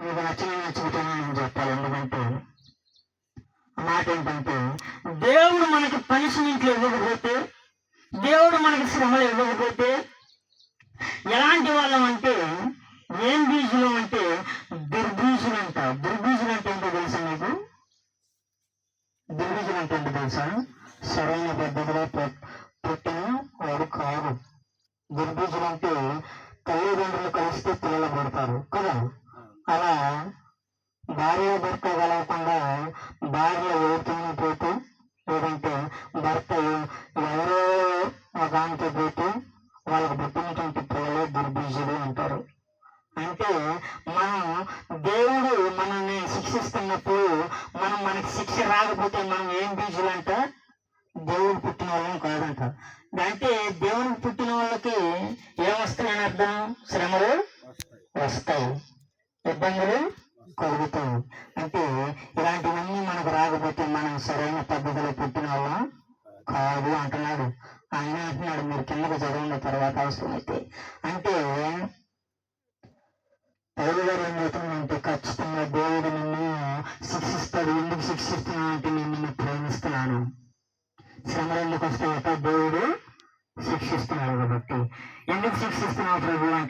మీకు నచ్చిన నచ్చుకుంటాను నేను చెప్పాలి. ఎందుకంటే మాట ఏంటంటే దేవుడు మనకి పనిష్మెంట్లు ఇవ్వకపోతే దేవుడు మనకి శ్రమలు ఇవ్వకపోతే ఎలాంటి వాళ్ళం అంటే ఏం బీజులు అంటే దుర్బీజులు అంట. దుర్బీజులు అంటే ఏంటో తెలుసా మీకు? దుర్బీజులు అంటే ఏంటో తెలుసా? సరైన పద్ధతిలో పుట్టిన వాడు కాదు. దుర్బీజులు అంటే తల్లిదండ్రులు కలిస్తే పిల్లలు పడతారు. కదా? అలా భార్య భర్త కలవకుండా భార్య ఎవరితోనూ పోతూ లేదంటే భర్త ఎవరో ఒక పోతూ వాళ్ళకు పుట్టినటువంటి పిల్లలే దుర్బీజులు అంటారు. అంటే మనం దేవుడు మనల్ని శిక్షిస్తున్నప్పుడు మనం మనకి శిక్ష రాకపోతే మనం ఏం బీజులు అంట దేవుడు పుట్టిన వాళ్ళం కాదంట. అంటే దేవుడికి పుట్టిన వాళ్ళకి ఏమొస్తాయని అర్థం? శ్రమలు? వస్తాయి. ఇబ్బందులు కలుగుతాయి అంటే ఇలాంటివన్నీ మనకు రాకపోతే మనం సరైన పద్ధతిలో పుట్టిన వాళ్ళం కాదు అంటున్నాడు. ఆయన అంటున్నాడు మీరు కిందకు చదవండి తర్వాత అవసరమైతే అంటే పౌరు గారు ఏం చెప్తున్నాడంటే ఖచ్చితంగా దేవుడు నిన్ను శిక్షిస్తాడు. ఎందుకు శిక్షిస్తున్నా అంటే నేను నిన్ను ప్రేమిస్తున్నాను. శ్రమలు ఎందుకు వస్తాయట దేవుడు శిక్షిస్తున్నాడు కాబట్టి. ఎందుకు శిక్షిస్తున్నావు ప్రభు? అంటే